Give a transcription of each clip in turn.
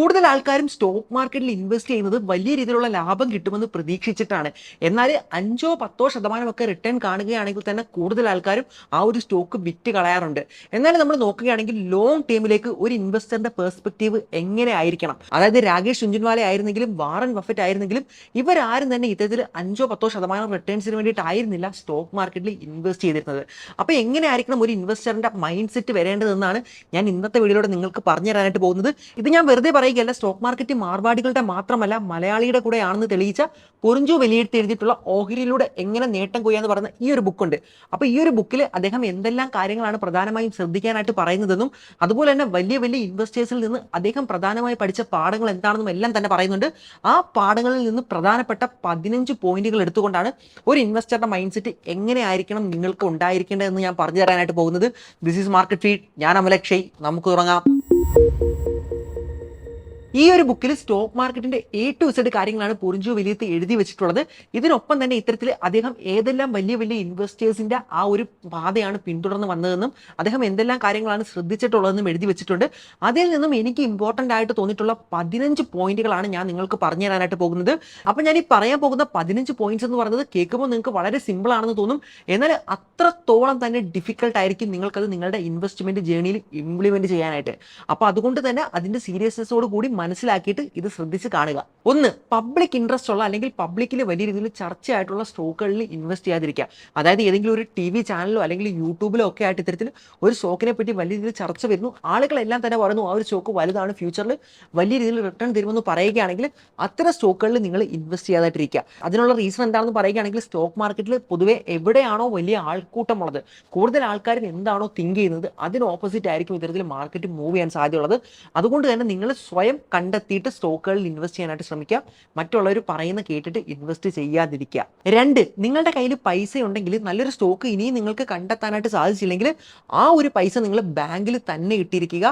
കൂടുതൽ ആൾക്കാരും സ്റ്റോക്ക് മാർക്കറ്റിൽ ഇൻവെസ്റ്റ് ചെയ്യുന്നത് വലിയ രീതിയിലുള്ള ലാഭം കിട്ടുമെന്ന് പ്രതീക്ഷിച്ചിട്ടാണ്. എന്നാൽ അഞ്ചോ പത്തോ ശതമാനമൊക്കെ റിട്ടേൺ കാണുകയാണെങ്കിൽ തന്നെ കൂടുതൽ ആൾക്കാരും ആ ഒരു സ്റ്റോക്ക് വിറ്റ് കളയാറുണ്ട്. എന്നാൽ നമ്മൾ നോക്കുകയാണെങ്കിൽ ലോങ് ടേമിലേക്ക് ഒരു ഇൻവെസ്റ്ററിന്റെ പെർസ്പെക്റ്റീവ് എങ്ങനെ ആയിരിക്കണം? അതായത് രാകേഷ് ചുഞ്ചുൻവാല ആയിരുന്നെങ്കിലും വാറൻ ബഫറ്റ് ആയിരുന്നെങ്കിലും ഇവരാരും തന്നെ ഇത്തരത്തിൽ അഞ്ചോ പത്തോ ശതമാനം റിട്ടേൺസിന് വേണ്ടിയിട്ടായിരുന്നില്ല സ്റ്റോക്ക് മാർക്കറ്റിൽ ഇൻവെസ്റ്റ് ചെയ്തിരുന്നത്. അപ്പോൾ എങ്ങനെ ആയിരിക്കണം ഒരു ഇൻവെസ്റ്ററിന്റെ മൈൻഡ് സെറ്റ് വരേണ്ടതെന്നാണ് ഞാൻ ഇന്നത്തെ വീഡിയോയിലൂടെ നിങ്ങൾക്ക് പറഞ്ഞു തരാനായിട്ട് പോകുന്നത്. ഇത് ഞാൻ വെറുതെ പറയുകയല്ല സ്റ്റോക്ക് മാർക്കറ്റ് മാർവാടികളുടെ മാത്രമല്ല മലയാളിയുടെ കൂടെയാണെന്ന് തെളിയിച്ച കുറിഞ്ചു വലിയെടുത്ത് എഴുതിയിട്ടുള്ള ഓഹരിയിലൂടെ എങ്ങനെ നേട്ടം കൊയ്യാന്ന് പറയുന്ന ഈ ഒരു ബുക്കുണ്ട് അപ്പോൾ ഈ ഒരു ബുക്കിൽ അദ്ദേഹം എന്തെല്ലാം കാര്യങ്ങളാണ് പ്രധാനമായും ശ്രദ്ധിക്കാനായിട്ട് പറയുന്നതെന്നും അതുപോലെ തന്നെ വലിയ വലിയ ഇൻവെസ്റ്റേഴ്സിൽ നിന്ന് അദ്ദേഹം പ്രധാനമായി പഠിച്ച പാഠങ്ങൾ എന്താണെന്നും എല്ലാം തന്നെ പറയുന്നുണ്ട്. ആ പാഠങ്ങളിൽ നിന്ന് പ്രധാനപ്പെട്ട പതിനഞ്ച് പോയിന്റുകൾ എടുത്തുകൊണ്ടാണ് ഒരു ഇൻവെസ്റ്ററുടെ മൈൻഡ് സെറ്റ് എങ്ങനെ ആയിരിക്കണം നിങ്ങൾക്ക് ഉണ്ടായിരിക്കേണ്ടതെന്ന് ഞാൻ പറഞ്ഞു തരാനായിട്ട് പോകുന്നത്. ദിസ് ഈസ് മാർക്കറ്റ് ഫീഡ് ഞാൻ അമലക്ഷയ്. നമുക്ക് തുടങ്ങാം. ഈ ഒരു ബുക്കിൽ സ്റ്റോക്ക് മാർക്കറ്റിന്റെ എ ടു സെഡ് കാര്യങ്ങളാണ് പൊറിഞ്ചു വലിയത്ത് എഴുതി വെച്ചിട്ടുള്ളത്. ഇതിനൊപ്പം തന്നെ ഇത്തരത്തിൽ അദ്ദേഹം ഏതെല്ലാം വലിയ വലിയ ഇൻവെസ്റ്റേഴ്സിന്റെ ആ ഒരു പാതയാണ് പിന്തുടർന്ന് വന്നതെന്നും അദ്ദേഹം എന്തെല്ലാം കാര്യങ്ങളാണ് ശ്രദ്ധിച്ചിട്ടുള്ളതെന്നും എഴുതി വെച്ചിട്ടുണ്ട്. അതിൽ നിന്നും എനിക്ക് ഇമ്പോർട്ടന്റ് ആയിട്ട് തോന്നിയിട്ടുള്ള പതിനഞ്ച് പോയിന്റുകളാണ് ഞാൻ നിങ്ങൾക്ക് പറഞ്ഞു തരാനായിട്ട് പോകുന്നത്. അപ്പം ഞാൻ ഈ പറയാൻ പോകുന്ന പതിനഞ്ച് പോയിന്റ്സ് എന്ന് പറയുന്നത് കേൾക്കുമ്പോൾ നിങ്ങൾക്ക് വളരെ സിമ്പിൾ ആണെന്ന് തോന്നും. എന്നാൽ അത്രത്തോളം തന്നെ ഡിഫിക്കൽട്ട് ആയിരിക്കും നിങ്ങൾക്കത് നിങ്ങളുടെ ഇൻവെസ്റ്റ്മെന്റ് ജേണിയിൽ ഇംപ്ലിമെന്റ് ചെയ്യാനായിട്ട്. അപ്പോൾ അതുകൊണ്ട് തന്നെ അതിന്റെ സീരിയസ്നെസ്സോട് കൂടി മനസ്സിലാക്കിയിട്ട് ഇത് ശ്രദ്ധിച്ച് കാണുക. ഒന്ന് പബ്ലിക് ഇൻട്രസ്റ്റ് ഉള്ള അല്ലെങ്കിൽ പബ്ലിക്കിൽ വലിയ രീതിയിൽ ചർച്ചയായിട്ടുള്ള സ്റ്റോക്കുകളിൽ ഇൻവെസ്റ്റ് ചെയ്യാതിരിക്കുക. അതായത് ഏതെങ്കിലും ഒരു ടി വി ചാനലോ അല്ലെങ്കിൽ യൂട്യൂബിലോ ഒക്കെ ആയിട്ട് ഇത്തരത്തിൽ ഒരു സ്റ്റോക്കിനെ പറ്റി വലിയ രീതിയിൽ ചർച്ച വരുന്നു. ആളുകളെല്ലാം തന്നെ പറയുന്നു ആ ഒരു സ്റ്റോക്ക് വലുതാണ് ഫ്യൂച്ചറിൽ വലിയ രീതിയിൽ റിട്ടേൺ തരുമെന്ന് പറയുകയാണെങ്കിൽ അത്തരം സ്റ്റോക്കുകളിൽ നിങ്ങൾ ഇൻവെസ്റ്റ് ചെയ്യാതായിട്ടിരിക്കുക. അതിനുള്ള റീസൺ എന്താണെന്ന് പറയുകയാണെങ്കിൽ സ്റ്റോക്ക് മാർക്കറ്റിൽ പൊതുവെ എവിടെയാണോ വലിയ ആൾക്കൂട്ടമുള്ളത്. കൂടുതൽ ആൾക്കാരും എന്താണോ തിങ്ക് ചെയ്യുന്നത് അതിന് ഓപ്പോസിറ്റ് ആയിരിക്കും ഇത്തരത്തിൽ മാർക്കറ്റ് മൂവ് ചെയ്യാൻ സാധ്യതയുള്ളത്. അതുകൊണ്ട് തന്നെ നിങ്ങൾ സ്വയം കണ്ടെത്തിയിട്ട് സ്റ്റോക്കുകളിൽ ഇൻവെസ്റ്റ് ചെയ്യാനായിട്ട് ശ്രമിക്കുക. മറ്റുള്ളവർ പറയുന്ന കേട്ടിട്ട് ഇൻവെസ്റ്റ് ചെയ്യാതിരിക്കുക. രണ്ട് നിങ്ങളുടെ കയ്യിൽ പൈസ ഉണ്ടെങ്കിൽ നല്ലൊരു സ്റ്റോക്ക് ഇനിയും നിങ്ങൾക്ക് കണ്ടെത്താനായിട്ട് സാധിച്ചില്ലെങ്കിൽ ആ ഒരു പൈസ നിങ്ങൾ ബാങ്കിൽ തന്നെ ഇട്ടിരിക്കുക.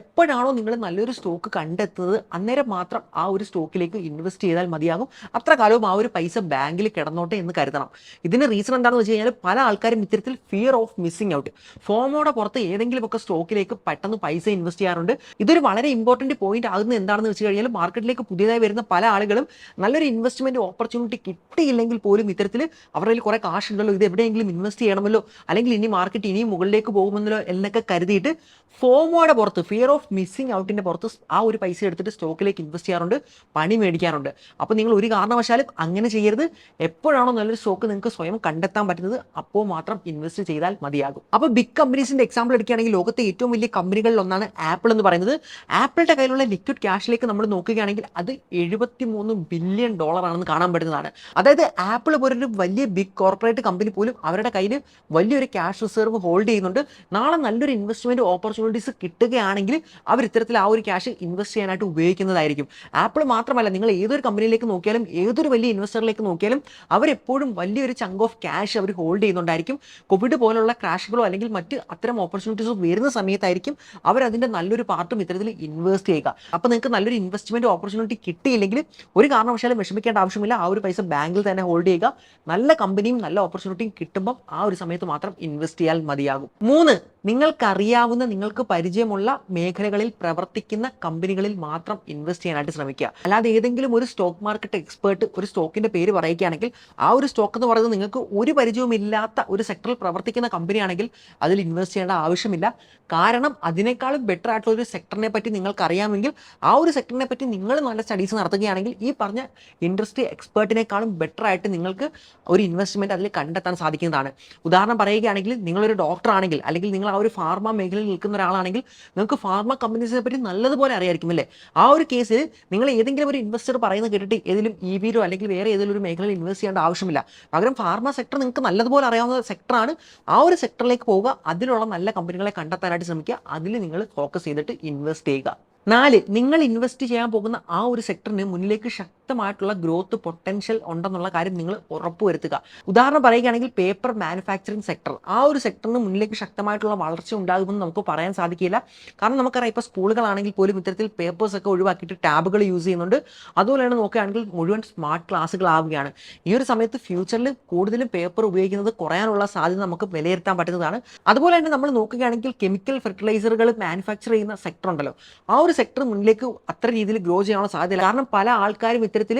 എപ്പോഴാണോ നിങ്ങൾ നല്ലൊരു സ്റ്റോക്ക് കണ്ടെത്തുന്നത് അന്നേരം മാത്രം ആ ഒരു സ്റ്റോക്കിലേക്ക് ഇൻവെസ്റ്റ് ചെയ്താൽ മതിയാകും. അത്ര കാലവും ആ ഒരു പൈസ ബാങ്കിൽ കിടന്നോട്ടെ എന്ന് കരുതണം. ഇതിന് റീസൺ എന്താണെന്ന് വെച്ച് കഴിഞ്ഞാൽ പല ആൾക്കാരും ഇത്തരത്തിൽ ഫിയർ ഓഫ് മിസ്സിംഗ് ഔട്ട് ഫോമോടെ പുറത്ത് ഏതെങ്കിലുമൊക്കെ സ്റ്റോക്കിലേക്ക് പെട്ടെന്ന് പൈസ ഇൻവെസ്റ്റ് ചെയ്യാറുണ്ട്. ഇതൊരു വളരെ ഇമ്പോർട്ടന്റ് പോയിന്റ് ആകുന്നത് എന്താണെന്ന് വെച്ച് കഴിഞ്ഞാൽ മാർക്കറ്റിലേക്ക് പുതിയതായി വരുന്ന പല ആളുകളും നല്ലൊരു ഇൻവെസ്റ്റ്മെന്റ് ഓപ്പർച്യൂണിറ്റി കിട്ടിയില്ലെങ്കിൽ പോലും ഇത്തരത്തിൽ അവരുടെ കയ്യിൽ കാശ് ഉണ്ടല്ലോ ഇത് എവിടെയെങ്കിലും ഇൻവെസ്റ്റ് ചെയ്യണമല്ലോ അല്ലെങ്കിൽ ഇനി മാർക്കറ്റ് ഇനിയും മുകളിലേക്ക് പോകുമെന്നല്ലോ എന്നൊക്കെ കരുതിയിട്ട് ഫോമോയുടെ പുറത്ത് ഫിയർ ഓഫ് മിസ്സിങ് ഔട്ടിന്റെ പുറത്ത് ആ ഒരു പൈസ എടുത്തിട്ട് സ്റ്റോക്കിലേക്ക് ഇൻവെസ്റ്റ് ചെയ്യാറുണ്ട് പണി മേടിക്കാറുണ്ട്. അപ്പോൾ നിങ്ങൾ ഒരു കാരണവശാലും അങ്ങനെ ചെയ്യരുത്. എപ്പോഴാണോ നല്ലൊരു സ്റ്റോക്ക് നിങ്ങൾക്ക് സ്വയം കണ്ടെത്താൻ പറ്റുന്നത് അപ്പോൾ മാത്രം ഇൻവെസ്റ്റ് ചെയ്താൽ മതിയാകും. അപ്പോൾ ബിഗ് കമ്പനീസിന്റെ എക്സാമ്പിൾ എടുക്കുകയാണെങ്കിൽ ലോകത്തെ ഏറ്റവും വലിയ കമ്പനികളിൽ ഒന്നാണ് ആപ്പിൾ എന്ന് പറയുന്നത്. ആപ്പിളിന്റെ കയ്യിലുള്ള ലിക്വിഡ് ക്യാഷിലേക്ക് നമ്മൾ നോക്കുകയാണെങ്കിൽ അത് എഴുപത്തി മൂന്ന് ബില്യൺ ഡോളർ ആണെന്ന് കാണാൻ പറ്റുന്നതാണ്. അതായത് ആപ്പിൾ പോലൊരു വലിയ ബിഗ് കോർപ്പറേറ്റ് കമ്പനി പോലും അവരുടെ കയ്യിൽ വലിയൊരു ക്യാഷ് റിസർവ് ഹോൾഡ് ചെയ്യുന്നുണ്ട്. നാളെ നല്ലൊരു ഇൻവെസ്റ്റ്മെന്റ് ഓപ്പർച്യൂണിറ്റീസ് കിട്ടുകയാണെങ്കിൽ അവർ ഇത്തരത്തിൽ ആ ഒരു ക്യാഷ് ഇൻവെസ്റ്റ് ചെയ്യാനായിട്ട് ഉപയോഗിക്കുന്നതായിരിക്കും. ആപ്പിൾ മാത്രമല്ല നിങ്ങൾ ഏതൊരു കമ്പനിയിലേക്ക് നോക്കിയാലും ഏതൊരു വലിയ ഇൻവെസ്റ്ററിലേക്ക് നോക്കിയാലും അവരെപ്പോഴും വലിയൊരു ചങ്ക് ഓഫ് ക്യാഷ് അവർ ഹോൾഡ് ചെയ്യുന്നുണ്ടായിരിക്കും. കോവിഡ് പോലുള്ള ക്രാഷുകളോ അല്ലെങ്കിൽ മറ്റ് അത്തരം ഓപ്പർച്യൂണിറ്റീസോ വരുന്ന സമയത്തായിരിക്കും അവർ അതിന്റെ നല്ലൊരു പാർട്ടും ഇത്തരത്തിൽ ഇൻവെസ്റ്റ് ചെയ്യുക. അപ്പോൾ നിങ്ങൾക്ക് നല്ലൊരു ഇൻവെസ്റ്റ്മെന്റ് ഓപ്പർച്യൂണിറ്റി കിട്ടിയില്ലെങ്കിൽ ഒരു കാരണവശാലും വിഷമിക്കേണ്ട ആവശ്യമില്ല. ആ ഒരു പൈസ ബാങ്കിൽ തന്നെ ഹോൾഡ് ചെയ്യുക. നല്ല കമ്പനിയും നല്ല ഓപ്പർച്യൂണിറ്റിയും കിട്ടുമ്പോൾ ആ ഒരു സമയത്ത് മാത്രം ഇൻവെസ്റ്റ് ചെയ്യാൻ മതിയാകും. മൂന്ന് നിങ്ങൾക്കറിയാവുന്ന നിങ്ങൾക്ക് പരിചയമുള്ള മേഖലകളിൽ പ്രവർത്തിക്കുന്ന കമ്പനികളിൽ മാത്രം ഇൻവെസ്റ്റ് ചെയ്യാനായിട്ട് ശ്രമിക്കുക. അല്ലാതെ ഏതെങ്കിലും ഒരു സ്റ്റോക്ക് മാർക്കറ്റ് എക്സ്പേർട്ട് ഒരു സ്റ്റോക്കിന്റെ പേര് പറയുകയാണെങ്കിൽ ആ ഒരു സ്റ്റോക്ക് എന്ന് പറയുന്നത് നിങ്ങൾക്ക് ഒരു പരിചയവുമില്ലാത്ത ഒരു സെക്ടറിൽ പ്രവർത്തിക്കുന്ന കമ്പനിയാണെങ്കിൽ അതിൽ ഇൻവെസ്റ്റ് ചെയ്യേണ്ട ആവശ്യമില്ല. കാരണം അതിനേക്കാളും ബെറ്റർ ആയിട്ടുള്ള ഒരു സെക്ടറിനെ പറ്റി നിങ്ങൾക്ക് അറിയാമെങ്കിൽ ആ ഒരു സെക്ടറിനെ പറ്റി നിങ്ങൾ നല്ല സ്റ്റഡീസ് നടത്തുകയാണെങ്കിൽ ഈ പറഞ്ഞ ഇൻഡസ്ട്രി എക്സ്പേർട്ടിനേക്കാളും ബെറ്റർ ആയിട്ട് നിങ്ങൾക്ക് ഒരു ഇൻവെസ്റ്റ്മെന്റ് അതിൽ കണ്ടെത്താൻ സാധിക്കുന്നതാണ്. ഉദാഹരണം പറയുകയാണെങ്കിൽ നിങ്ങളൊരു ഡോക്ടർ ആണെങ്കിൽ അല്ലെങ്കിൽ നിങ്ങൾ ആ ഒരു ഫാർമ മേഖലയിൽ നിൽക്കുന്ന ഒരാളാണെങ്കിൽ നിങ്ങൾക്ക് ഫാർമ കമ്പനീസിനെ പറ്റി നല്ലതുപോലെ അറിയായിരിക്കും അല്ലേ? ആ ഒരു കേസിൽ നിങ്ങൾ ഏതെങ്കിലും ഒരു ഇൻവെസ്റ്റർ പറയുന്നത് കേട്ടിട്ട് ഏതെങ്കിലും ഇ വിയിലോ അല്ലെങ്കിൽ വേറെ ഏതെങ്കിലും ഒരു മേഖലയിൽ ഇൻവെസ്റ്റ് ചെയ്യേണ്ട ആവശ്യമില്ല. പകരം ഫാർമ സെക്ടർ നിങ്ങൾക്ക് നല്ലതുപോലെ അറിയാവുന്ന സെക്ടറാണ് ആ ഒരു സെക്ടറിലേക്ക് പോവുക. അതിലുള്ള നല്ല കമ്പനികളെ കണ്ടെത്താനായിട്ട് ശ്രമിക്കുക. അതിൽ നിങ്ങൾ ഫോക്കസ് ചെയ്തിട്ട് ഇൻവെസ്റ്റ് ചെയ്യുക. നാല് നിങ്ങൾ ഇൻവെസ്റ്റ് ചെയ്യാൻ പോകുന്ന ആ ഒരു സെക്ടറിന് മുന്നിലേക്ക് ശക്തമായിട്ടുള്ള ഗ്രോത്ത് പൊട്ടൻഷ്യൽ ഉണ്ടെന്നുള്ള കാര്യം നിങ്ങൾ ഉറപ്പുവരുത്തുക. ഉദാഹരണം പറയുകയാണെങ്കിൽ പേപ്പർ മാനുഫാക്ചറിങ് സെക്ടർ ആ ഒരു സെക്ടറിന് മുന്നിലേക്ക് ശക്തമായിട്ടുള്ള വളർച്ച ഉണ്ടാകുമെന്ന് നമുക്ക് പറയാൻ സാധിക്കില്ല. കാരണം നമുക്കറിയാം ഇപ്പോൾ സ്കൂളുകളാണെങ്കിൽ പോലും ഇത്തരത്തിൽ പേപ്പേഴ്സ് ഒക്കെ ഒഴിവാക്കിയിട്ട് ടാബുകൾ യൂസ് ചെയ്യുന്നുണ്ട്. അതുപോലെയാണ് നോക്കുകയാണെങ്കിൽ മുഴുവൻ സ്മാർട്ട് ക്ലാസ്സുകളാവുകയാണ് ഈ ഒരു സമയത്ത് ഫ്യൂച്ചറിൽ കൂടുതലും പേപ്പർ ഉപയോഗിക്കുന്നത് കുറയാനുള്ള സാധ്യത നമുക്ക് വിലയിരുത്താൻ പറ്റുന്നതാണ്. അതുപോലെ തന്നെ നമ്മൾ നോക്കുകയാണെങ്കിൽ കെമിക്കൽ ഫെർട്ടിലൈസറുകൾ മാനുഫാക്ചർ ചെയ്യുന്ന സെക്ടർ ഉണ്ടല്ലോ. ആ ഒരു സെക്ടർ മുന്നിലേക്ക് അത്ര രീതിയിൽ ഗ്രോ ചെയ്യാനുള്ള സാധ്യത കാരണം പല ആൾക്കാരും ഇത്തരത്തിൽ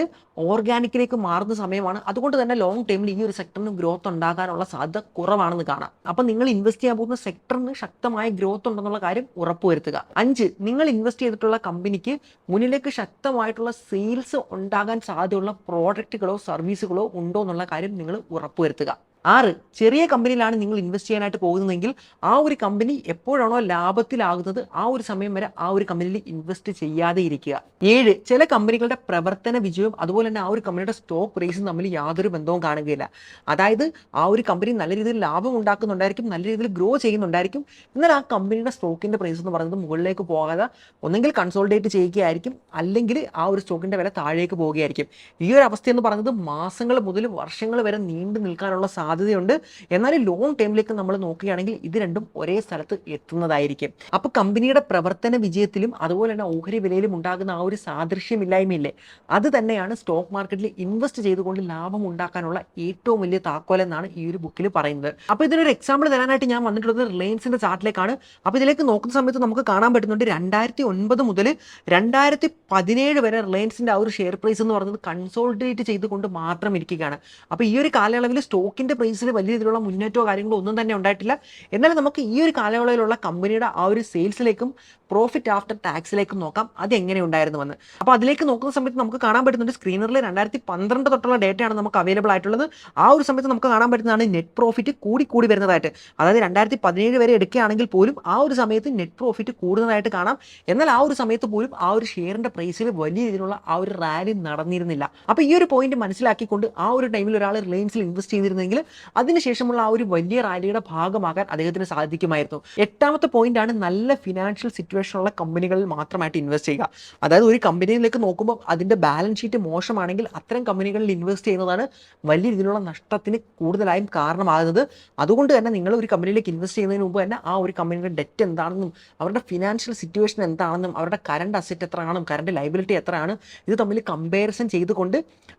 ഓർഗാനിക്കിലേക്ക് മാറുന്ന സമയമാണ്. അതുകൊണ്ട് തന്നെ ലോങ് ടൈമിൽ ഈ ഒരു സെക്ടറിന് ഗ്രോത്ത് ഉണ്ടാകാനുള്ള സാധ്യത കുറവാണെന്ന് കാണാം. അപ്പം നിങ്ങൾ ഇൻവെസ്റ്റ് ചെയ്യാൻ പോകുന്ന സെക്ടറിന് ശക്തമായ ഗ്രോത്ത് ഉണ്ടെന്നുള്ള കാര്യം ഉറപ്പുവരുത്തുക അഞ്ച് നിങ്ങൾ ഇൻവെസ്റ്റ് ചെയ്തിട്ടുള്ള കമ്പനിക്ക് മുന്നിലേക്ക് ശക്തമായിട്ടുള്ള സെയിൽസ് ഉണ്ടാകാൻ സാധ്യതയുള്ള പ്രോഡക്റ്റുകളോ സർവീസുകളോ ഉണ്ടോ എന്നുള്ള കാര്യം നിങ്ങൾ ഉറപ്പുവരുത്തുക ആറ് ചെറിയ കമ്പനിയിലാണ് നിങ്ങൾ ഇൻവെസ്റ്റ് ചെയ്യാനായിട്ട് പോകുന്നതെങ്കിൽ ആ ഒരു കമ്പനി എപ്പോഴാണോ ലാഭത്തിലാകുന്നത് ആ ഒരു സമയം വരെ ആ ഒരു കമ്പനിയിൽ ഇൻവെസ്റ്റ് ചെയ്യാതെ ഇരിക്കുക. ഏഴ് ചില കമ്പനികളുടെ പ്രവർത്തന വിജയവും അതുപോലെ തന്നെ ആ ഒരു കമ്പനിയുടെ സ്റ്റോക്ക് പ്രൈസും തമ്മിൽ യാതൊരു ബന്ധവും കാണുകയില്ല. അതായത് ആ ഒരു കമ്പനി നല്ല രീതിയിൽ ലാഭം ഉണ്ടാക്കുന്നുണ്ടായിരിക്കും നല്ല രീതിയിൽ ഗ്രോ ചെയ്യുന്നുണ്ടായിരിക്കും. എന്നാൽ ആ കമ്പനിയുടെ സ്റ്റോക്കിന്റെ പ്രൈസ് എന്ന് പറയുന്നത് മുകളിലേക്ക് പോകാതെ ഒന്നെങ്കിൽ കൺസോൾട്ടേറ്റ് ചെയ്യുകയായിരിക്കും അല്ലെങ്കിൽ ആ ഒരു സ്റ്റോക്കിന്റെ വില താഴേക്ക് പോവുകയായിരിക്കും ഈ ഒരു അവസ്ഥ എന്ന് പറയുന്നത് മാസങ്ങൾ മുതൽ വർഷങ്ങൾ വരെ നീണ്ടു നിൽക്കാനുള്ള സാധ്യതയുണ്ട്. എന്നാൽ ലോങ് ടൈമിലേക്ക് നമ്മൾ നോക്കുകയാണെങ്കിൽ ഇത് രണ്ടും ഒരേ സ്ഥലത്ത് എത്തുന്നതായിരിക്കും. അപ്പോൾ കമ്പനിയുടെ പ്രവർത്തന വിജയത്തിലും അതുപോലെ തന്നെ ഓഹരി വിലയിലും ഉണ്ടാകുന്ന ആ ഒരു സാദൃശ്യമില്ലായ്മയില്ലേ? അത് തന്നെയാണ് സ്റ്റോക്ക് മാർക്കറ്റിൽ ഇൻവെസ്റ്റ് ചെയ്തുകൊണ്ട് ലാഭം ഉണ്ടാക്കാനുള്ള ഏറ്റവും വലിയ താക്കോലെന്നാണ് ഈ ഒരു ബുക്കിൽ പറയുന്നത്. അപ്പോൾ ഇതിനൊരു എക്സാമ്പിൾ തരാനായിട്ട് ഞാൻ വന്നിട്ടുള്ളത് റിലയൻസിന്റെ ചാർട്ടിലേക്കാണ് അപ്പോൾ ഇതിലേക്ക് നോക്കുന്ന സമയത്ത് നമുക്ക് കാണാൻ പറ്റുന്നുണ്ട് രണ്ടായിരത്തി ഒൻപത് മുതൽ രണ്ടായിരത്തി പതിനേഴ് വരെ റിലയൻസിന്റെ ആ ഒരു ഷെയർ പ്രൈസ് എന്ന് പറയുന്നത് കൺസോൾട്ടേറ്റ് ചെയ്തുകൊണ്ട് മാത്രം ഇരിക്കുകയാണ്. അപ്പോൾ ഈ ഒരു കാലയളവിൽ സ്റ്റോക്കിന്റെ പ്രൈസിൽ വലിയ രീതിയിലുള്ള മുന്നേറ്റമോ കാര്യങ്ങളോ ഒന്നും തന്നെ ഉണ്ടായിട്ടില്ല. എന്നാലും നമുക്ക് ഈ ഒരു കാലയളവിലുള്ള കമ്പനിയുടെ ആ ഒരു സെയിൽസിലേക്കും പ്രോഫിറ്റ് ആഫ്റ്റർ ടാക്സിലേക്കും നോക്കാം. അത് എങ്ങനെ ഉണ്ടായിരുന്നു ഉണ്ടായിരുന്നുവെന്ന്. അപ്പോൾ അതിലേക്ക് നോക്കുന്ന സമയത്ത് നമുക്ക് കാണാൻ പറ്റുന്നുണ്ട് സ്ക്രീനറിൽ രണ്ടായിരത്തി പന്ത്രണ്ട് തൊട്ടുള്ള ഡേറ്റയാണ് നമുക്ക് അവൈലബിൾ ആയിട്ടുള്ളത്. ആ ഒരു സമയത്ത് നമുക്ക് കാണാൻ പറ്റുന്നതാണ് നെറ്റ് പ്രോഫിറ്റ് കൂടി കൂടി വരുന്നതായിട്ട്. അതായത് രണ്ടായിരത്തി പതിനേഴ് വരെ എടുക്കുകയാണെങ്കിൽ പോലും ആ ഒരു സമയത്ത് നെറ്റ് പ്രോഫിറ്റ് കൂടുന്നതായിട്ട് കാണാം. എന്നാൽ ആ ഒരു സമയത്ത് പോലും ആ ഒരു ഷെയറിന്റെ പ്രൈസിൽ വലിയ രീതിയിലുള്ള ആ ഒരു റാലി നടന്നിരുന്നില്ല. അപ്പോൾ ഈ ഒരു പോയിന്റ് മനസ്സിലാക്കിക്കൊണ്ട് ആ ഒരു ടൈമിൽ ഒരാൾ റിലയൻസിൽ ഇൻവെസ്റ്റ് ചെയ്തിരുന്നെങ്കിൽ അതിനുശേഷമുള്ള ആ ഒരു വലിയ റാലിയുടെ ഭാഗമാകാൻ അദ്ദേഹത്തിന് സാധിക്കുമായിരുന്നു. എട്ടാമത്തെ പോയിന്റ് ആണ് നല്ല ഫിനാൻഷ്യൽ സിറ്റുവേഷൻ ഉള്ള കമ്പനികളിൽ മാത്രമായിട്ട് ഇൻവെസ്റ്റ് ചെയ്യുക. അതായത് ഒരു കമ്പനിയിലേക്ക് നോക്കുമ്പോൾ അതിന്റെ ബാലൻസ് ഷീറ്റ് മോശമാണെങ്കിൽ അത്തരം കമ്പനികളിൽ ഇൻവെസ്റ്റ് ചെയ്യുന്നതാണ് വലിയ രീതിയിലുള്ള നഷ്ടത്തിന് കൂടുതലായും കാരണമാകുന്നത്. അതുകൊണ്ട് തന്നെ നിങ്ങൾ ഒരു കമ്പനിയിലേക്ക് ഇൻവെസ്റ്റ് ചെയ്യുന്നതിന് മുമ്പ് തന്നെ ആ ഒരു കമ്പനിയുടെ ഡെറ്റ് എന്താണെന്നും അവരുടെ ഫിനാൻഷ്യൽ സിറ്റുവേഷൻ എന്താണെന്നും അവരുടെ കറണ്ട് അസറ്റ് എത്രയാണെന്നും കറണ്ട് ലൈബിലിറ്റി എത്രയാണ് ഇത് തമ്മിൽ കമ്പാരിസൺ ചെയ്തുകൊണ്ട്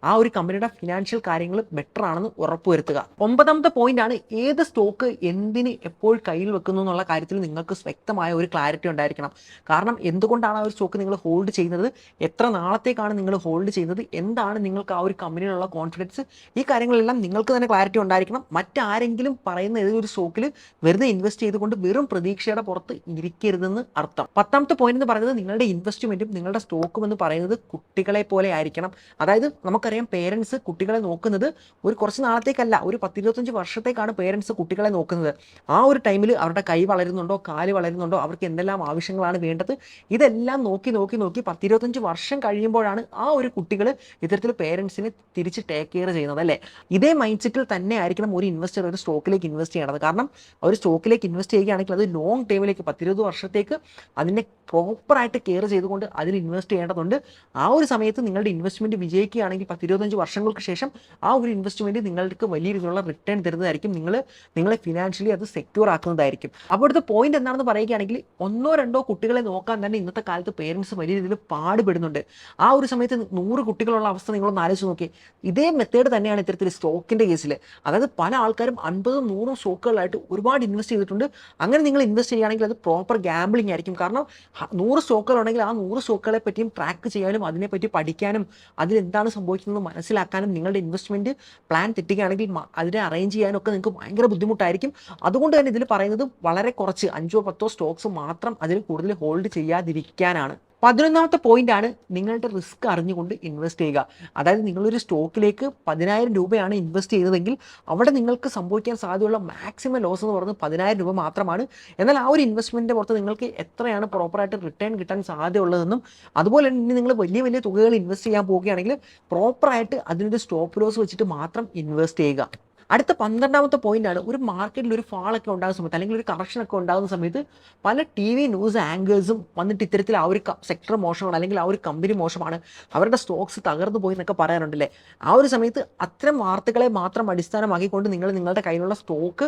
ആ ഒരു കമ്പനിയുടെ ഫിനാൻഷ്യൽ കാര്യങ്ങൾ ബെറ്റർ ആണെന്ന് ഉറപ്പുവരുത്തുക. ഒമ്പതാമത്തെ പോയിന്റ് ആണ് ഏത് സ്റ്റോക്ക് എന്തിന് എപ്പോൾ കയ്യിൽ വെക്കുന്നു എന്നുള്ള കാര്യത്തിൽ നിങ്ങൾക്ക് വ്യക്തമായ ഒരു ക്ലാരിറ്റി ഉണ്ടായിരിക്കണം. കാരണം എന്തുകൊണ്ടാണ് ആ ഒരു സ്റ്റോക്ക് നിങ്ങൾ ഹോൾഡ് ചെയ്യുന്നത്? എത്ര നാളത്തേക്കാണ് നിങ്ങൾ ഹോൾഡ് ചെയ്യുന്നത്? എന്താണ് നിങ്ങൾക്ക് ആ ഒരു കമ്പനിയിലുള്ള കോൺഫിഡൻസ് ഈ കാര്യങ്ങളെല്ലാം നിങ്ങൾക്ക് തന്നെ ക്ലാരിറ്റി ഉണ്ടായിരിക്കണം. മറ്റാരെങ്കിലും പറയുന്ന ഏതൊരു സ്റ്റോക്കിൽ വെറുതെ ഇൻവെസ്റ്റ് ചെയ്തുകൊണ്ട് വെറും പ്രതീക്ഷയുടെ പുറത്ത് ഇരിക്കരുതെന്ന് അർത്ഥം. പത്താമത്തെ പോയിന്റ് എന്ന് പറയുന്നത് നിങ്ങളുടെ ഇൻവെസ്റ്റ്മെന്റും നിങ്ങളുടെ സ്റ്റോക്കും എന്ന് പറയുന്നത് കുട്ടികളെ പോലെ ആയിരിക്കണം. അതായത് നമുക്കറിയാം പേരൻസ് കുട്ടികളെ നോക്കുന്നത് ഒരു കുറച്ച് നാളത്തേക്കല്ല ഒരു പത്തിരുപത്തഞ്ച് വർഷത്തേക്കാണ് പേരൻസ് കുട്ടികളെ നോക്കുന്നത്. ആ ഒരു ടൈമിൽ അവരുടെ കൈ വളരുന്നുണ്ടോ കാൽ വളരുന്നുണ്ടോ അവർക്ക് എന്തെല്ലാം ആവശ്യങ്ങളാണ് വേണ്ടത്? ഇതെല്ലാം നോക്കി നോക്കി നോക്കി പത്തിരുപത്തഞ്ച് വർഷം കഴിയുമ്പോഴാണ് ആ ഒരു കുട്ടികൾ ഇത്തരത്തിൽ പേരൻസിനെ തിരിച്ച് ടേക്ക് കെയർ ചെയ്യുന്നത് അല്ലേ? ഇതേ മൈൻഡ് സെറ്റിൽ തന്നെ ആയിരിക്കണം ഒരു ഇൻവെസ്റ്റർ ഒരു സ്റ്റോക്കിലേക്ക് ഇൻവെസ്റ്റ് ചെയ്യണത് കാരണം ഒരു സ്റ്റോക്കിലേക്ക് ഇൻവെസ്റ്റ് ചെയ്യുകയാണെങ്കിൽ അത് ലോങ് ടൈമിലേക്ക് പത്തിരുപത് വർഷത്തേക്ക് അതിനെ പ്രോപ്പറായിട്ട് കെയർ ചെയ്തുകൊണ്ട് അതിൽ ഇൻവെസ്റ്റ് ചെയ്യേണ്ടതുണ്ട്. ആ ഒരു സമയത്ത് നിങ്ങളുടെ ഇൻവെസ്റ്റ്മെന്റ് വിജയിക്കുകയാണെങ്കിൽ പത്തിരുപത്തഞ്ച് വർഷങ്ങൾക്ക് ശേഷം ആ ഒരു ഇൻവെസ്റ്റ്മെന്റ് നിങ്ങൾക്ക് വലിയ രീതിയിലുള്ള റിട്ടേൺ തരുന്നതായിരിക്കും. നിങ്ങൾ നിങ്ങളെ ഫിനാൻഷ്യലി അത് സെക്യൂർ ആക്കുന്നതായിരിക്കും. അപ്പോൾ പോയിന്റ് എന്താണെന്ന് പറയുകയാണെങ്കിൽ ഒന്നോ രണ്ടോ കുട്ടികളെ നോക്കാൻ തന്നെ ഇന്നത്തെ കാലത്ത് പേരൻസ് വലിയ രീതിയിൽ പാടുപെടുന്നുണ്ട്. ആ ഒരു സമയത്ത് നൂറ് കുട്ടികളുള്ള അവസ്ഥ നിങ്ങളൊന്ന് ആലോചിച്ച് നോക്കി ഇതേ മെത്തേഡ് തന്നെയാണ് ഇത്തരത്തിൽ സ്റ്റോക്കിന്റെ കേസിൽ അതായത് പല ആൾക്കാരും അൻപതും നൂറും സ്റ്റോക്കുകളായിട്ട് ഒരുപാട് ഇൻവെസ്റ്റ് ചെയ്തിട്ടുണ്ട്. അങ്ങനെ നിങ്ങൾ ഇൻവെസ്റ്റ് ചെയ്യുകയാണെങ്കിൽ അത് പ്രോപ്പർ ഗാംബ്ലിംഗ് ആയിരിക്കും. കാരണം നൂറ് സ്റ്റോക്കുകൾ ഉണ്ടെങ്കിൽ ആ നൂറ് സ്റ്റോക്കുകളെ പറ്റിയും ട്രാക്ക് ചെയ്യാനും അതിനെപ്പറ്റി പഠിക്കാനും അതിൽ എന്താണ് സംഭവിക്കുന്നത് മനസ്സിലാക്കാനും നിങ്ങളുടെ ഇൻവെസ്റ്റ്മെന്റ് പ്ലാൻ തെറ്റുകയാണെങ്കിൽ അതിനെ അറേഞ്ച് ചെയ്യാനൊക്കെ നിങ്ങൾക്ക് ഭയങ്കര ബുദ്ധിമുട്ടായിരിക്കും. അതുകൊണ്ട് തന്നെ ഇതിൽ പറയുന്നത് വളരെ കുറച്ച് അഞ്ചോ പത്തോ സ്റ്റോക്സ് മാത്രം അതിൽ കൂടുതൽ ഹോൾഡ് ചെയ്യാതിരിക്കാനാണ്. പതിനൊന്നാമത്തെ പോയിന്റ് ആണ് നിങ്ങളുടെ റിസ്ക് അറിഞ്ഞുകൊണ്ട് ഇൻവെസ്റ്റ് ചെയ്യുക. അതായത് നിങ്ങളൊരു സ്റ്റോക്കിലേക്ക് പതിനായിരം രൂപയാണ് ഇൻവെസ്റ്റ് ചെയ്തതെങ്കിൽ അവിടെ നിങ്ങൾക്ക് സംഭവിക്കാൻ സാധ്യതയുള്ള മാക്സിമം ലോസ് എന്ന് പറയുന്നത് പതിനായിരം രൂപ മാത്രമാണ്. എന്നാൽ ആ ഒരു ഇൻവെസ്റ്റ്മെന്റിന്റെ പുറത്ത് നിങ്ങൾക്ക് എത്രയാണ് പ്രോപ്പറായിട്ട് റിട്ടേൺ കിട്ടാൻ സാധ്യതയുള്ളതെന്നും അതുപോലെ തന്നെ നിങ്ങൾ വലിയ വലിയ തുകകൾ ഇൻവെസ്റ്റ് ചെയ്യാൻ പോവുകയാണെങ്കിൽ പ്രോപ്പറായിട്ട് അതിനൊരു സ്റ്റോപ്പ് ലോസ് വെച്ചിട്ട് മാത്രം ഇൻവെസ്റ്റ് ചെയ്യുക. അടുത്ത പന്ത്രണ്ടാമത്തെ പോയിന്റ് ആണ് ഒരു മാർക്കറ്റിൽ ഒരു ഫാളൊക്കെ ഉണ്ടാകുന്ന സമയത്ത് അല്ലെങ്കിൽ ഒരു കറക്ഷൻ ഒക്കെ ഉണ്ടാകുന്ന സമയത്ത് പല ടി വി ന്യൂസ് ആങ്കേഴ്സും വന്നിട്ട് ഇത്തരത്തിൽ ആ ഒരു സെക്ടർ മോശമാണ് അല്ലെങ്കിൽ ആ ഒരു കമ്പനി മോശമാണ് അവരുടെ സ്റ്റോക്സ് തകർന്നു പോയി എന്നൊക്കെ പറയാനുണ്ടല്ലേ ആ ഒരു സമയത്ത് അത്തരം വാർത്തകളെ മാത്രം അടിസ്ഥാനമാക്കിക്കൊണ്ട് നിങ്ങൾ നിങ്ങളുടെ കയ്യിലുള്ള സ്റ്റോക്ക്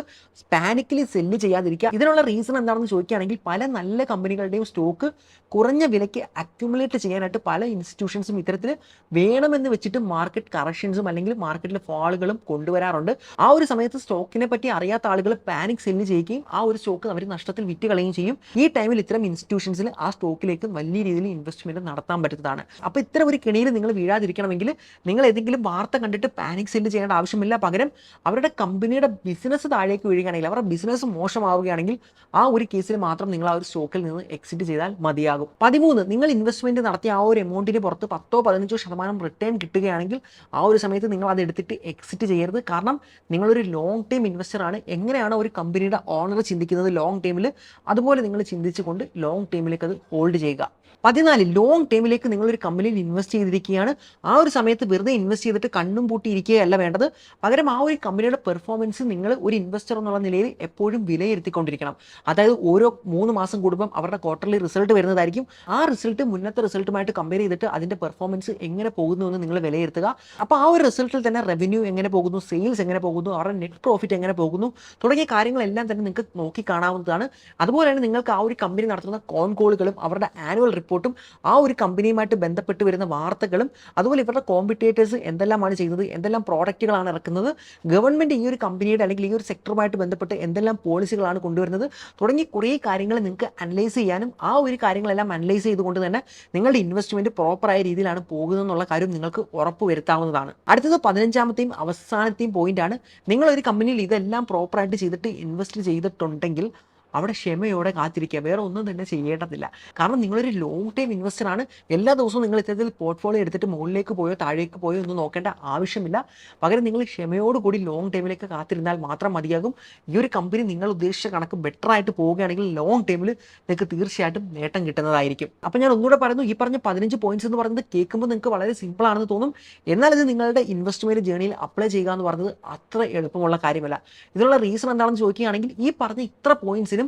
പാനിക്കലി സെല്ല് ചെയ്യാതിരിക്കുക. ഇതിനുള്ള റീസൺ എന്താണെന്ന് ചോദിക്കുകയാണെങ്കിൽ പല നല്ല കമ്പനികളുടെയും സ്റ്റോക്ക് കുറഞ്ഞ വിലയ്ക്ക് അക്യുമുലേറ്റ് ചെയ്യാനായിട്ട് പല ഇൻസ്റ്റിറ്റ്യൂഷൻസും ഇത്തരത്തിൽ വേണമെന്ന് വെച്ചിട്ട് മാർക്കറ്റ് കറക്ഷൻസും അല്ലെങ്കിൽ മാർക്കറ്റിലെ ഫാളുകളും കൊണ്ടുവരാറുണ്ട്. ആ ഒരു സമയത്ത് സ്റ്റോക്കിനെ പറ്റി അറിയാത്ത ആളുകൾ പാനിക് സെല്ല് ചെയ്യുകയും ആ ഒരു സ്റ്റോക്ക് അവർ നഷ്ടത്തിൽ വിറ്റ് ചെയ്യും. ഈ ടൈമിൽ ഇത്തരം ഇൻസ്റ്റിറ്റ്യൂഷൻസിൽ ആ സ്റ്റോക്കിലേക്ക് വലിയ രീതിയിൽ ഇൻവെസ്റ്റ്മെന്റ് നടത്താൻ പറ്റുന്നതാണ്. അപ്പോൾ ഇത്തരം ഒരു കിണിയിൽ നിങ്ങൾ വീഴാതിരിക്കണമെങ്കിൽ നിങ്ങൾ ഏതെങ്കിലും വാർത്ത കണ്ടിട്ട് പാനിക് സെല്ല് ചെയ്യേണ്ട ആവശ്യമില്ല. പകരം അവരുടെ കമ്പനിയുടെ ബിസിനസ് താഴേക്ക് വീഴുകയാണെങ്കിൽ അവരുടെ ബിസിനസ് മോശമാവുകയാണെങ്കിൽ ആ ഒരു കേസിൽ മാത്രം നിങ്ങൾ ആ ഒരു സ്റ്റോക്കിൽ നിന്ന് എക്സിറ്റ് ചെയ്താൽ മതിയാകും. പതിമൂന്ന് നിങ്ങൾ ഇൻവെസ്റ്റ്മെന്റ് നടത്തിയ ആ ഒരു എമൗണ്ടിന് പുറത്ത് പത്തോ പതിനഞ്ചോ ശതമാനം റിട്ടേൺ കിട്ടുകയാണെങ്കിൽ ആ ഒരു സമയത്ത് നിങ്ങൾ അത് എടുത്തിട്ട് എക്സിറ്റ് ചെയ്യരുത്. കാരണം നിങ്ങളൊരു ലോങ് ടൈം ഇൻവെസ്റ്റർ ആണ്. എങ്ങനെയാണ് ഒരു കമ്പനിയുടെ ഓണർ ചിന്തിക്കുന്നത് ലോങ് ടൈമിൽ അതുപോലെ നിങ്ങൾ ചിന്തിച്ചുകൊണ്ട് ലോങ് ടൈമിലേക്ക് അത് ഹോൾഡ് ചെയ്യുക. പതിനാല് ലോങ് ടൈമിലേക്ക് ഒരു കമ്പനിയിൽ ഇൻവെസ്റ്റ് ചെയ്തിരിക്കുകയാണ്. ആ ഒരു സമയത്ത് വെറുതെ ഇൻവെസ്റ്റ് ചെയ്തിട്ട് കണ്ണും പൂട്ടി ഇരിക്കുകയല്ല വേണ്ടത്. പകരം ആ ഒരു കമ്പനിയുടെ പെർഫോമൻസ് നിങ്ങൾ ഒരു ഇൻവെസ്റ്റർ എന്നുള്ള നിലയിൽ എപ്പോഴും വിലയിരുത്തിക്കൊണ്ടിരിക്കണം. അതായത് ഓരോ മൂന്ന് മാസം കൂടുമ്പം അവരുടെ ക്വാർട്ടർലി റിസൾട്ട് വരുന്നതായിരിക്കും. ആ റിസൾട്ട് മുന്നത്തെ റിസൾട്ടുമായിട്ട് കമ്പയർ ചെയ്തിട്ട് അതിന്റെ പെർഫോമൻസ് എങ്ങനെ പോകുന്നു എന്ന് നിങ്ങൾ വിലയിരുത്തുക. അപ്പോൾ ആ ഒരു റിസൾട്ടിൽ തന്നെ റവന്യൂ എങ്ങനെ പോകുന്നു സെയിൽസ് എങ്ങനെ പോകുന്നു അവരുടെ നെറ്റ് പ്രോഫിറ്റ് എങ്ങനെ പോകുന്നു തുടങ്ങിയ കാര്യങ്ങളെല്ലാം തന്നെ നിങ്ങൾക്ക് നോക്കി കാണാവുന്നതാണ്. അതുപോലെ തന്നെ നിങ്ങൾക്ക് ആ ഒരു കമ്പനി നടത്തുന്ന കോൺ കോളുകളും അവരുടെ ആനുവൽ ആ ഒരു കമ്പനിയുമായിട്ട് ബന്ധപ്പെട്ട് വരുന്ന വാർത്തകളും അതുപോലെ ഇവരുടെ കോമ്പറ്റേറ്റേഴ്സ് എന്തെല്ലാമാണ് ചെയ്യുന്നത് എന്തെല്ലാം പ്രോഡക്റ്റുകളാണ് ഇറക്കുന്നത് ഗവൺമെന്റ് ഈ ഒരു കമ്പനിയുടെ അല്ലെങ്കിൽ ഈ ഒരു സെക്ടറുമായിട്ട് ബന്ധപ്പെട്ട് എന്തെല്ലാം പോളിസികളാണ് കൊണ്ടുവരുന്നത് തുടങ്ങി കുറേ കാര്യങ്ങൾ നിങ്ങൾക്ക് അനലൈസ് ചെയ്യാനും ആ ഒരു കാര്യങ്ങളെല്ലാം അനലൈസ് ചെയ്തുകൊണ്ട് തന്നെ നിങ്ങളുടെ ഇൻവെസ്റ്റ്മെന്റ് പ്രോപ്പറായ രീതിയിലാണ് പോകുന്നത് എന്നുള്ള കാര്യം നിങ്ങൾക്ക് ഉറപ്പ് വരുത്താവുന്നതാണ് അടുത്തത് പതിനഞ്ചാമത്തെയും അവസാനത്തെയും പോയിന്റ് ആണ്. നിങ്ങൾ ഒരു കമ്പനിയിൽ ഇതെല്ലാം പ്രോപ്പറായിട്ട് ചെയ്തിട്ട് ഇൻവെസ്റ്റ് ചെയ്തിട്ടുണ്ടെങ്കിൽ അവിടെ ക്ഷമയോടെ കാത്തിരിക്കുക. വേറെ ഒന്നും തന്നെ ചെയ്യേണ്ടതില്ല. കാരണം നിങ്ങളൊരു ലോങ് ടൈം ഇൻവെസ്റ്റർ ആണ്. എല്ലാ ദിവസവും നിങ്ങൾ ഇത്തരത്തിൽ പോർട്ട്ഫോളിയോ എടുത്തിട്ട് മുകളിലേക്ക് പോയോ താഴേക്ക് പോയോ ഒന്നും നോക്കേണ്ട ആവശ്യമില്ല. പകരം നിങ്ങൾ ക്ഷമയോടുകൂടി ലോങ് ടൈമിലേക്ക് കാത്തിരുന്നാൽ മാത്രം മതിയാകും. ഈ ഒരു കമ്പനി നിങ്ങൾ ഉദ്ദേശിച്ച കണക്ക് ബെറ്റർ ആയിട്ട് പോവുകയാണെങ്കിൽ ലോങ് ടൈമിൽ നിങ്ങൾക്ക് തീർച്ചയായിട്ടും നേട്ടം കിട്ടുന്നതായിരിക്കും. അപ്പോൾ ഞാൻ ഒന്നുകൂടെ പറയുന്നു ഈ പറഞ്ഞ പതിനഞ്ച് പോയിന്റ്സ് എന്ന് പറയുന്നത് കേൾക്കുമ്പോൾ നിങ്ങൾക്ക് വളരെ സിമ്പിൾ ആണെന്ന് തോന്നും. എന്നാൽ ഇത് നിങ്ങളുടെ ഇൻവെസ്റ്റ്മെന്റ് ജേണിയിൽ അപ്ലൈ ചെയ്യുക എന്ന് പറഞ്ഞത് അത്ര എളുപ്പമുള്ള കാര്യമല്ല. ഇതിനുള്ള റീസൺ എന്താണെന്ന് ചോദിക്കുകയാണെങ്കിൽ ഈ പറഞ്ഞ ഇത്ര പോയിന്റ്സിനും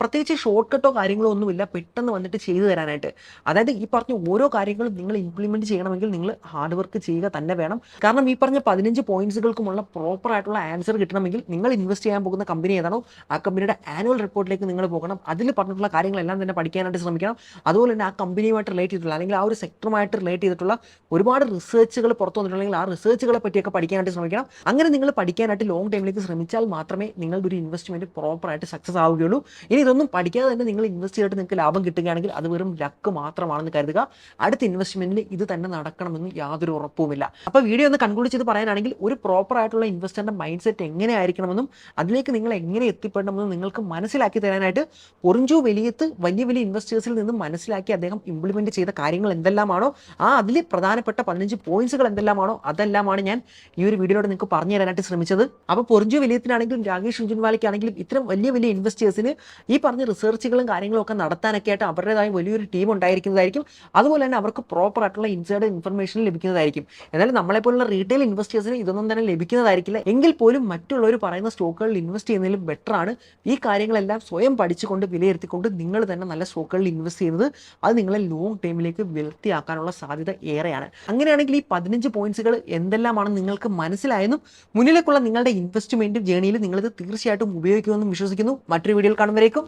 പ്രത്യേകിച്ച് ഷോർട്ട് കട്ടോ കാര്യങ്ങളോ ഒന്നുമില്ല പെട്ടെന്ന് വന്നിട്ട് ചെയ്തു തരാനായിട്ട്. അതായത് ഈ പറഞ്ഞ ഓരോ കാര്യങ്ങളും നിങ്ങൾ ഇംപ്ലിമെന്റ് ചെയ്യണമെങ്കിൽ നിങ്ങൾ ഹാർഡ് വർക്ക് ചെയ്യുക തന്നെ വേണം. കാരണം ഈ പറഞ്ഞ പതിനഞ്ച് പോയിന്റ്സുകൾക്കുമുള്ള പ്രോപ്പർ ആയിട്ടുള്ള ആൻസർ കിട്ടണമെങ്കിൽ നിങ്ങൾ ഇൻവെസ്റ്റ് ചെയ്യാൻ പോകുന്ന കമ്പനി ഏതാണോ ആ കമ്പനിയുടെ ആനുവൽ റിപ്പോർട്ടിലേക്ക് നിങ്ങൾ പോകണം. അതിൽ പറഞ്ഞിട്ടുള്ള കാര്യങ്ങളെല്ലാം തന്നെ പഠിക്കാനായിട്ട് ശ്രമിക്കണം. അതുപോലെ തന്നെ ആ കമ്പനിയുമായിട്ട് റിലേറ്റ് ചെയ്തിട്ടുള്ള അല്ലെങ്കിൽ ആ ഒരു സെക്ടറുമായിട്ട് റിലേറ്റ് ചെയ്തിട്ടുള്ള ഒരുപാട് റിസർച്ചുകൾ പുറത്തു വന്നിട്ടുണ്ടെങ്കിൽ ആ റിസർച്ചുകളെ പറ്റിയൊക്കെ പഠിക്കാനായിട്ട് ശ്രമിക്കണം. അങ്ങനെ നിങ്ങൾ പഠിക്കാനായിട്ട് ലോങ് ടൈമിലേക്ക് ശ്രമിച്ചാൽ മാത്രമേ നിങ്ങളുടെ ഒരു ഇൻവെസ്റ്റ്മെന്റ് പ്രോപ്പറായിട്ട് സക്സസ് ആവുകയുള്ളൂ. ഇനി ഇതൊന്നും പഠിക്കാതെ തന്നെ നിങ്ങൾ ഇൻവെസ്റ്റ് ചെയ്തിട്ട് നിങ്ങൾക്ക് ലാഭം കിട്ടുകയാണെങ്കിൽ അത് വെറും ലക്ക് മാത്രമാണെന്ന് കരുതുക. അടുത്ത ഇൻവെസ്റ്റ്മെന്റിൽ ഇത് തന്നെ നടക്കണമെന്ന് യാതൊരു ഉറപ്പുമില്ല. അപ്പോൾ വീഡിയോ ഒന്ന് കൺക്ലൂഡ് ചെയ്ത് പറയാനാണെങ്കിൽ ഒരു പ്രോപ്പർ ആയിട്ടുള്ള ഇൻവെസ്റ്ററിന്റെ മൈൻഡ് സെറ്റ് എങ്ങനെ ആയിരിക്കണമെന്നും അതിലേക്ക് നിങ്ങൾ എങ്ങനെ എത്തിപ്പെടണമെന്നും നിങ്ങൾക്ക് മനസ്സിലാക്കി തരാനായിട്ട് പൊറിഞ്ചു വലിയത്ത് വലിയ വലിയ ഇൻവെസ്റ്റേഴ്സിൽ നിന്നും മനസ്സിലാക്കി അദ്ദേഹം ഇംപ്ലിമെന്റ് ചെയ്ത കാര്യങ്ങൾ എന്തെല്ലാമാണോ ആ അതിൽ പ്രധാനപ്പെട്ട പതിനഞ്ച് പോയിന്റ്സുകൾ എന്തെല്ലാമാണോ അതെല്ലാമാണ് ഞാൻ ഈ ഒരു വീഡിയോയിലൂടെ നിങ്ങൾക്ക് പറഞ്ഞു തരാനായിട്ട് ശ്രമിച്ചത്. അപ്പോൾ പൊറിഞ്ചു വലിയത്തിനാണെങ്കിലും രാകേഷ് ഉജുൻവാലയ്ക്കാണെങ്കിലും ഇത്തരം വലിയ വലിയ ഇൻവെസ്റ്റേഴ്സിന് ഈ പറഞ്ഞ റിസർച്ചുകളും കാര്യങ്ങളും ഒക്കെ നടത്താനൊക്കെ ആയിട്ട് അവരുടേതായ വലിയൊരു ടീം ഉണ്ടായിരിക്കുന്നതായിരിക്കും. അതുപോലെ തന്നെ അവർക്ക് പ്രോപ്പർ ആയിട്ടുള്ള ഇൻസൈഡ് ഇൻഫർമേഷൻ ലഭിക്കുന്നതായിരിക്കും. എന്നാൽ നമ്മളെപ്പോലുള്ള റീറ്റെയിൽ ഇൻവെസ്റ്റേഴ്സിന് ഇതൊന്നും തന്നെ ലഭിക്കുന്നതായിരിക്കില്ല. എങ്കിൽ പോലും മറ്റുള്ളവർ പറയുന്ന സ്റ്റോക്കുകളിൽ ഇൻവെസ്റ്റ് ചെയ്യുന്നതിലും ബെറ്റർ ആണ്. ഈ കാര്യങ്ങളെല്ലാം സ്വയം പഠിച്ചുകൊണ്ട് വിലയിരുത്തിക്കൊണ്ട് നിങ്ങൾ തന്നെ നല്ല സ്റ്റോക്കുകളിൽ ഇൻവെസ്റ്റ് ചെയ്യുന്നത് അത് നിങ്ങളെ ലോങ് ടൈമിലേക്ക് വെൽത്തിയാക്കാനുള്ള സാധ്യത ഏറെയാണ്. അങ്ങനെയാണെങ്കിൽ ഈ പതിനഞ്ച് പോയിന്റ്സുകൾ എന്തെല്ലാമാണ് നിങ്ങൾക്ക് മനസ്സിലായെന്നും മുന്നിലേക്കുള്ള നിങ്ങളുടെ ഇൻവെസ്റ്റ്മെന്റ് ജേണിയിൽ നിങ്ങളിത് തീർച്ചയായിട്ടും ഉപയോഗിക്കുമെന്നും വിശ്വസിക്കുന്നു. മറ്റൊരു വീഡിയോയിൽ കാണുമ്പോഴേക്കും